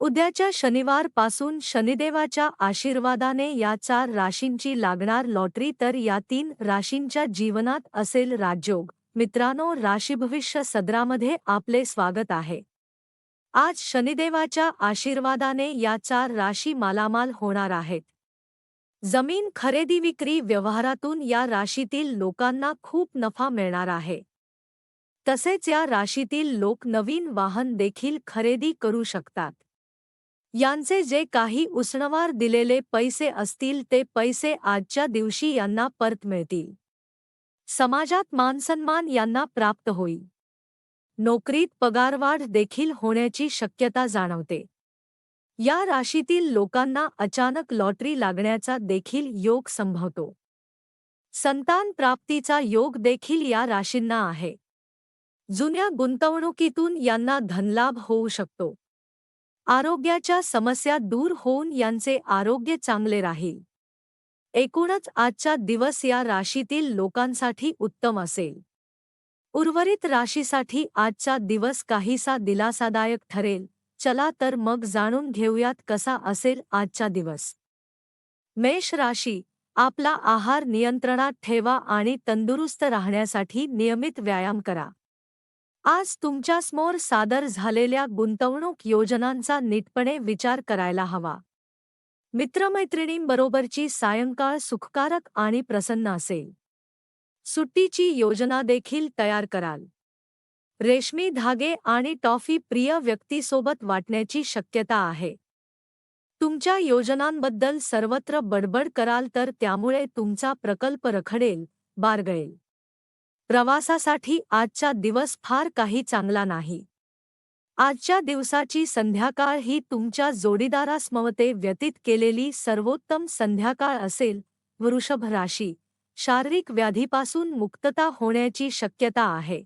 उद्याच्या शनिवारपासून शनिदेवाच्या आशीर्वादाने या चार राशींची लागणार लॉटरी तर या तीन राशींच्या जीवनात असेल राजयोग. मित्रांनो राशीभविष्य सदरामध्ये आपले स्वागत आहे. आज शनिदेवाच्या आशीर्वादाने या चार राशी मालामाल होणार आहेत. जमीन खरेदी विक्री व्यवहारातून या राशीतील लोकांना खूप नफा मिळणार आहे. तसेच या राशीतील लोक नवीन वाहन देखील खरेदी करू शकतात. यांचे जे काही उसणवार दिलेले पैसे असतील ते पैसे आजच्या दिवशी यांना परत मिळतील. समाजात मानसन्मान यांना प्राप्त होईल. नोकरीत पगारवाढ देखील होण्याची शक्यता जाणवते. या राशीतील लोकांना अचानक लॉटरी लागण्याचा देखील योग संभवतो. संतान प्राप्तीचा योग देखील या राशींना आहे. जुन्या गुंतवणुकीतून यांना धनलाभ होऊ शकतो. आरोग्याच्या समस्या दूर होऊन यांचे आरोग्य चांगले राहील. एकूणच आजचा दिवस या राशीतील लोकांसाठी उत्तम असेल. उर्वरित राशीसाठी आजचा दिवस काहीसा दिलासादायक ठरेल चला तर मग जाणून घेऊयात कसा असेल आजचा दिवस. मेष राशी आपला आहार नियंत्रणात ठेवा आणि तंदुरुस्त राहण्यासाठी नियमित व्यायाम करा. आज तुमच्यासमोर सादर झालेल्या गुंतवणूक योजनांचा नीटपणे विचार करायला हवा. मित्रमैत्रिणींबरोबरची सायंकाळ सुखकारक आणि प्रसन्न असेल. सुट्टीची योजना देखील तयार कराल. रेशमी धागे आणि टॉफी प्रिय व्यक्तीसोबत वाटण्याची शक्यता आहे. तुमच्या योजनांबद्दल सर्वत्र बडबड कराल तर त्यामुळे तुमचा प्रकल्प रखडेल बारगळेल. प्रवासासाठी आजचा दिवस फार काही चांगला नाही. आजच्या दिवसाची संध्याकाळ ही तुमच्या जोडीदारास्मवते व्यतीत केलेली सर्वोत्तम संध्याकाळ असेल वृषभ राशी. शारीरिक व्याधीपासून मुक्तता होण्याची शक्यता आहे.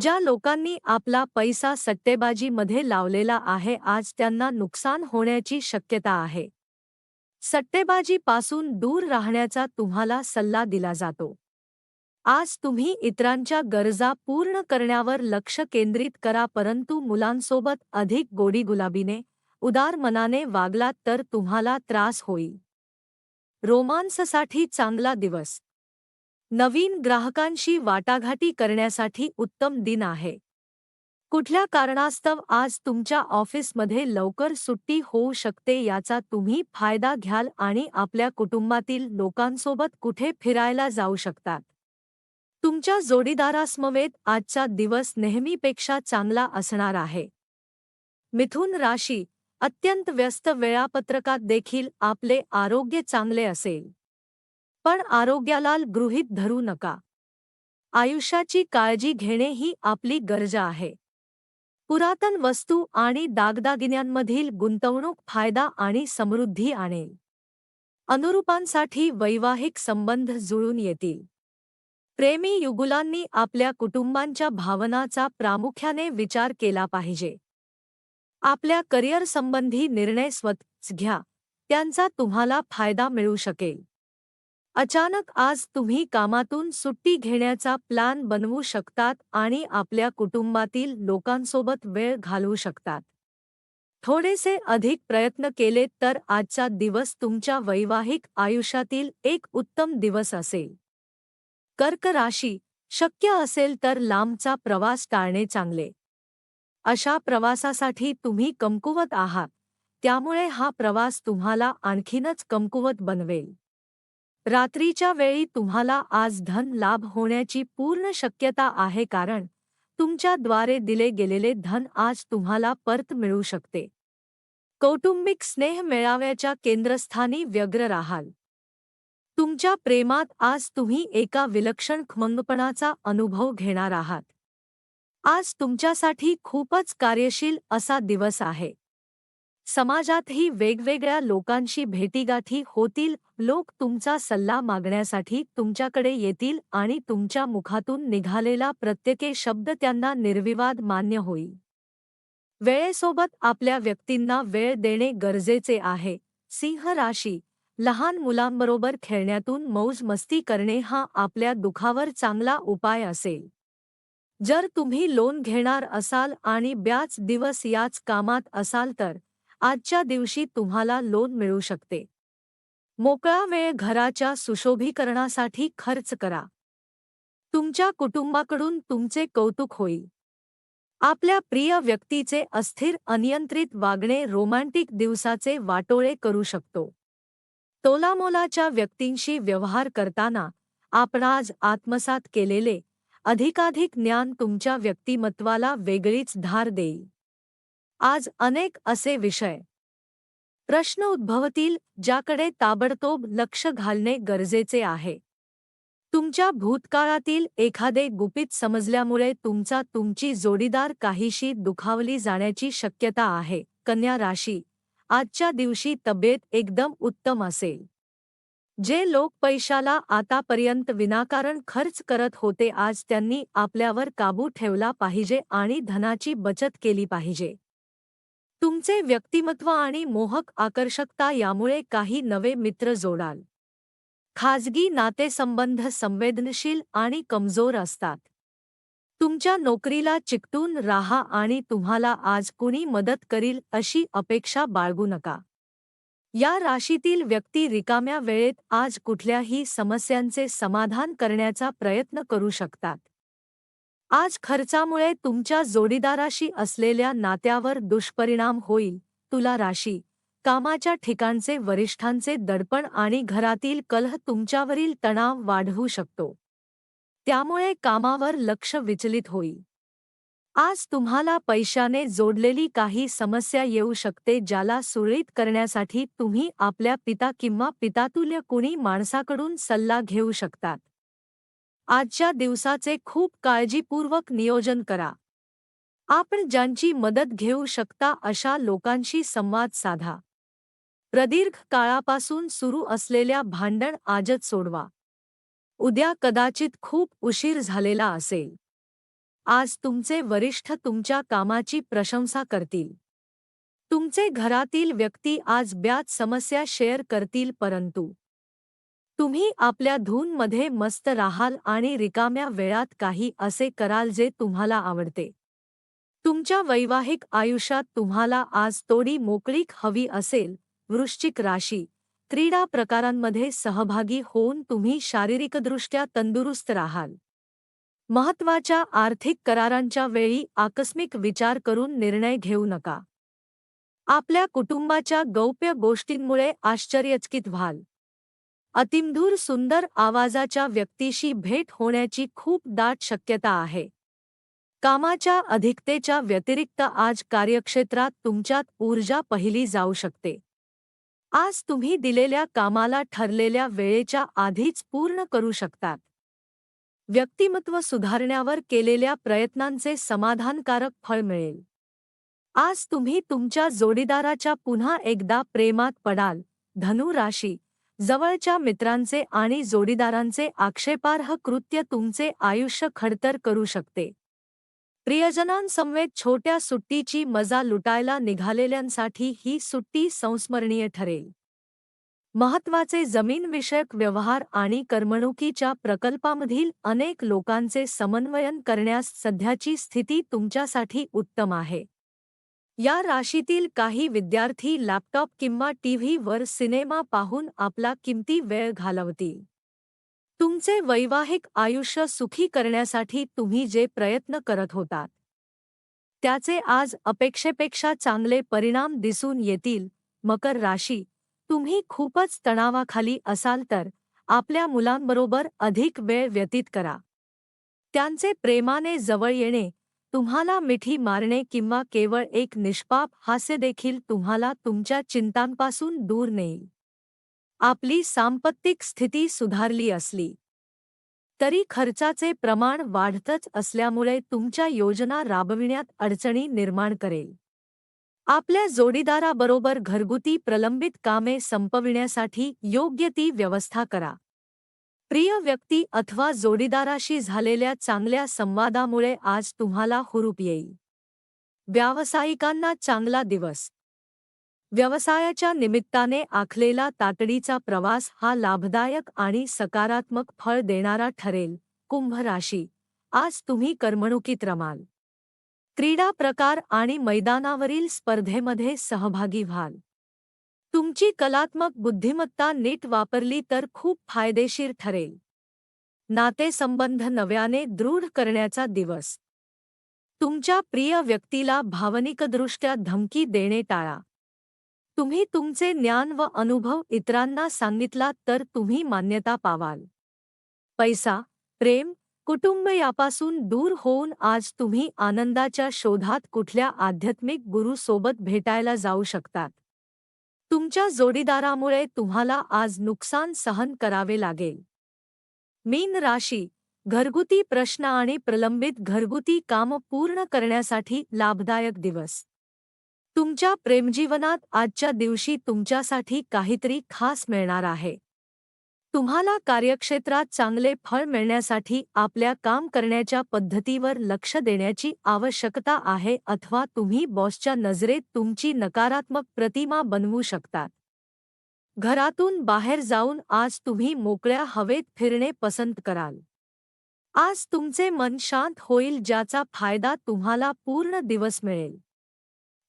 ज्या लोकांनी आपला पैसा सट्टेबाजीमध्ये लावलेला आहे आज त्यांना नुकसान होण्याची शक्यता आहे. सट्टेबाजीपासून दूर राहण्याचा तुम्हाला सल्ला दिला जातो. आज तुम्ही इतरांच्या गरजा पूर्ण करण्यावर लक्ष केंद्रित करा परंतु मुलांसोबत अधिक गोडीगुलाबीने उदार मनाने वागलात तर तुम्हाला त्रास होईल. रोमांससाठी चांगला दिवस. नवीन ग्राहकांशी वाटाघाटी करण्यासाठी उत्तम दिन आहे. कुठल्या कारणास्तव आज तुमच्या ऑफिसमध्ये लवकर सुट्टी होऊ शकते याचा तुम्ही फायदा घ्याल आणि आपल्या कुटुंबातील लोकांसोबत कुठे फिरायला जाऊ शकतात? तुमच्या जोडीदारासमवेत आजचा दिवस नेहमीपेक्षा चांगला असणार आहे. मिथुन राशी अत्यंत व्यस्त वेळापत्रकात देखील आपले आरोग्य चांगले असेल. पण आरोग्याला गृहीत धरू नका. आयुष्याची काळजी घेणे ही आपली गरज आहे. पुरातन वस्तू आणि दागदागिन्यांमधील गुंतवणूक फायदा आणि समृद्धी आणेल. अनुरूपांसाठी वैवाहिक संबंध जुळून येतील. प्रेमी युगुलांनी आपल्या कुटुंबांच्या भावनाचा प्रामुख्याने विचार केला पाहिजे. आपल्या करिअर संबंधी निर्णय स्वतःच घ्या. त्यांचा तुम्हाला फायदा मिळू शकेल. अचानक आज तुम्ही कामातून सुट्टी घेण्याचा प्लान बनवू शकतात आणि आपल्या कुटुंबातील लोकांसोबत वेळ घालवू शकतात. थोडेसे अधिक प्रयत्न केले तर आजचा दिवस तुमच्या वैवाहिक आयुष्यातील एक उत्तम दिवस असेल. कर्क राशी शक्य असेल तर लांबचा प्रवास टाळणे चांगले. अशा प्रवासासाठी तुम्ही कमकुवत आहात त्यामुळे हा प्रवास तुम्हाला आणखीनच कमकुवत बनवेल. रात्रीच्या वेळी तुम्हाला आज धन लाभ होण्याची पूर्ण शक्यता आहे कारण तुमच्याद्वारे दिले गेलेले धन आज तुम्हाला परत मिळू शकते. कौटुंबिक स्नेह मेळाव्याच्या केंद्रस्थानी व्यग्र राहाल. तुमच्या प्रेमात आज तुम्ही एका विलक्षण खमंगपणाचा अनुभव घेणार आहात. आज तुमच्यासाठी खूपच कार्यशील असा दिवस आहे. समाजातही वेगवेगळ्या लोकांशी भेटीगाठी होतील लोक तुमचा सल्ला मागण्यासाठी तुमच्याकडे येतील आणि तुमच्या मुखातून निघालेला प्रत्येके शब्द त्यांना निर्विवाद मान्य होईल. वेळेसोबत आपल्या व्यक्तींना वेळ देणे गरजेचे आहे. सिंह राशी लहान मुलांबरोबर खेळण्यातून मौज मस्ती करणे हा आपल्या दुखावर चांगला उपाय असेल. जर तुम्ही लोन घेणार असाल आणि ब्याच दिवस याच कामात असाल तर आजच्या दिवशी तुम्हाला लोन मिळू शकते. मोकळा वेळ घराच्या सुशोभीकरणासाठी खर्च करा. तुमच्या कुटुंबाकडून तुमचे कौतुक होईल. आपल्या प्रिय व्यक्तीचे अस्थिर अनियंत्रित वागणे रोमॅन्टिक दिवसाचे वाटोळे करू शकतो. तोलामोलाच्या व्यक्तींशी व्यवहार करताना आपण आज आत्मसात केलेले अधिकाधिक ज्ञान तुमच्या व्यक्तिमत्वाला वेगळीच धार देईल. आज अनेक असे विषय. प्रश्न उद्भवतील ज्याकडे ताबडतोब लक्ष घालणे गरजेचे आहे. तुमच्या भूतकाळातील एखादे गुपित समजल्यामुळे तुमचा तुमची जोडीदार काहीशी दुखावली जाण्याची शक्यता आहे. कन्या राशी आजच्या दिवशी तब्येत एकदम उत्तम असेल. जे लोक पैशाला आतापर्यंत विनाकारण खर्च करत होते आज त्यांनी आपल्यावर काबू ठेवला पाहिजे आणि धनाची बचत केली पाहिजे. तुमचे व्यक्तिमत्व आणि मोहक आकर्षकता यामुळे काही नवे मित्र जोडाल. खाजगी नातेसंबंध संवेदनशील आणि कमजोर असतात. तुमच्या नोकरीला चिकटून राहा आणि तुम्हाला आज कुणी मदत करील अशी अपेक्षा बाळगू नका. या राशीतील व्यक्ती रिकाम्या वेळेत आज कुठल्याही समस्यांचे समाधान करण्याचा प्रयत्न करू शकतात. आज खर्चामुळे तुमच्या जोडीदाराशी असलेल्या नात्यावर दुष्परिणाम होईल तुला राशी कामाच्या ठिकाणचे वरिष्ठांचे दडपण आणि घरातील कलह तुमच्यावरील तणाव वाढवू शकतो. त्यामुळे कामावर लक्ष विचलित होईल. आज तुम्हाला पैशाने जोडलेली काही समस्या येऊ शकते ज्याला सुरळीत करण्यासाठी तुम्ही आपल्या पिता किंवा पितातुल्य कुणी माणसाकडून सल्ला घेऊ शकतात. आजच्या दिवसाचे खूप काळजीपूर्वक नियोजन करा. आपण ज्यांची मदत घेऊ शकता अशा लोकांशी संवाद साधा. प्रदीर्घ काळापासून सुरू असलेल्या भांडण आजच सोडवा. उद्या कदाचित खूप उशीर झालेला असेल. आज तुमचे वरिष्ठ तुमच्या कामाची प्रशंसा करतील. तुमचे घरातील व्यक्ती आज ब्याच समस्या शेअर करतील परंतु. तुम्ही आपल्या धूनमध्ये मस्त राहाल आणि रिकाम्या वेळात काही असे कराल जे तुम्हाला आवडते. तुमच्या वैवाहिक आयुष्यात तुम्हाला आज तोडी मोकळीक हवी असेल वृश्चिक राशी. क्रीडा प्रकारांमध्ये सहभागी होऊन तुम्ही शारीरिकदृष्ट्या तंदुरुस्त राहाल. महत्त्वाच्या आर्थिक करारांच्या वेळी आकस्मिक विचार करून निर्णय घेऊ नका. आपल्या कुटुंबाच्या गौप्य गोष्टींमुळे आश्चर्यचकित व्हाल. अतिमधूर सुंदर आवाजाच्या व्यक्तीशी भेट होण्याची खूप दाट शक्यता आहे. कामाच्या अधिकतेच्या व्यतिरिक्त आज कार्यक्षेत्रात तुमच्यात ऊर्जा पहिली जाऊ शकते. आज तुम्ही दिलेल्या कामाला ठरलेल्या वेळेच्या आधीच पूर्ण करू शकतात. व्यक्तिमत्व सुधारण्यावर केलेल्या प्रयत्नांचे समाधानकारक फळ मिळेल. आज तुम्ही तुमच्या जोडीदाराच्या पुन्हा एकदा प्रेमात पडाल. धनु राशी जवळच्या मित्रांचे आणि जोडीदारांचे आक्षेपार्ह कृत्य तुमचे आयुष्य खडतर करू शकते. प्रियजनांसमवेत छोट्या सुट्टीची मजा लुटायला निघालेल्यांसाठी ही सुट्टी संस्मरणीय ठरेल. महत्त्वाचे जमीनविषयक व्यवहार आणि करमणुकीच्या प्रकल्पामधील अनेक लोकांचे समन्वयन करण्यास सध्याची स्थिती तुमच्यासाठी उत्तम आहे. या राशीतील काही विद्यार्थी लॅपटॉप किंवा टीव्हीवर सिनेमा पाहून आपला किमती वेळ घालवतील. तुमचे वैवाहिक आयुष्य सुखी करण्यासाठी तुम्ही जे प्रयत्न करत होतात त्याचे आज अपेक्षेपेक्षा चांगले परिणाम दिसून येतील. मकर राशी तुम्ही खूपच तणावाखाली असाल तर आपल्या मुलांबरोबर अधिक वेळ व्यतीत करा. त्यांचे प्रेमाने जवळ येणे तुम्हाला मिठी मारणे किंवा केवळ एक निष्पाप हास्य देखील तुम्हाला तुमच्या चिंतांपासून दूर नेईल. आपली सांपत्तिक स्थिती सुधारली असली तरी खर्चाचे प्रमाण वाढतच असल्यामुळे तुमच्या योजना राबविण्यात अडचणी निर्माण करेल. आपल्या जोडीदाराबरोबर घरगुती प्रलंबित कामे संपविण्यासाठी योग्य ती व्यवस्था करा. प्रिय व्यक्ती अथवा जोडीदाराशी झालेल्या चांगल्या संवादामुळे आज तुम्हाला हुरूप येईल. व्यावसायिकांना चांगला दिवस. व्यवसायाच्या निमित्ताने आखलेला तातडीचा प्रवास हा लाभदायक आणि सकारात्मक फळ देणारा ठरेल. कुंभ राशी. आज तुम्ही करमणुकीत रमाल. क्रीडा प्रकार आणि मैदानावरील स्पर्धेमध्ये सहभागी व्हाल. तुमची कलात्मक बुद्धिमत्ता नीट वापरली तर खूप फायदेशीर ठरेल. नातेसंबंध नव्याने दृढ करण्याचा दिवस. तुमच्या प्रिय व्यक्तीला भावनिकदृष्ट्या धमकी देणे टाळा. तुम्ही तुमचे ज्ञान व अनुभव इतरांना सांगितलात तर तुम्ही मान्यता पावाल. पैसा प्रेम कुटुंब यापासून दूर होऊन आज तुम्ही आनंदाच्या शोधात कुठल्या आध्यात्मिक गुरुसोबत भेटायला जाऊ शकतात. तुमच्या जोडीदारामुळे तुम्हाला आज नुकसान सहन करावे लागेल. मीन राशी घरगुती प्रश्न आणि प्रलंबित घरगुती काम पूर्ण करण्यासाठी लाभदायक दिवस. तुमच्या प्रेमजीवनात आजच्या दिवशी तुमच्यासाठी काहीतरी खास मिळणार आहे. तुम्हाला कार्यक्षेत्रात चांगले फळ मिळण्यासाठी आपल्या काम करण्याच्या पद्धतीवर लक्ष देण्याची आवश्यकता आहे अथवा तुम्ही बॉसच्या नजरेत तुमची नकारात्मक प्रतिमा बनवू शकतात. घरातून बाहेर जाऊन आज तुम्ही मोकळ्या हवेत फिरणे पसंत कराल. आज तुमचे मन शांत होईल ज्याचा फायदा तुम्हाला पूर्ण दिवस मिळेल.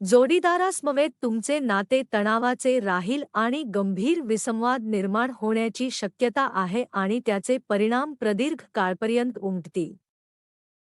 जोडीदारासमवेत तुमचे नाते तणावाचे राहील आणि गंभीर विसंवाद निर्माण होण्याची शक्यता आहे आणि त्याचे परिणाम प्रदीर्घ काळपर्यंत उमटतील.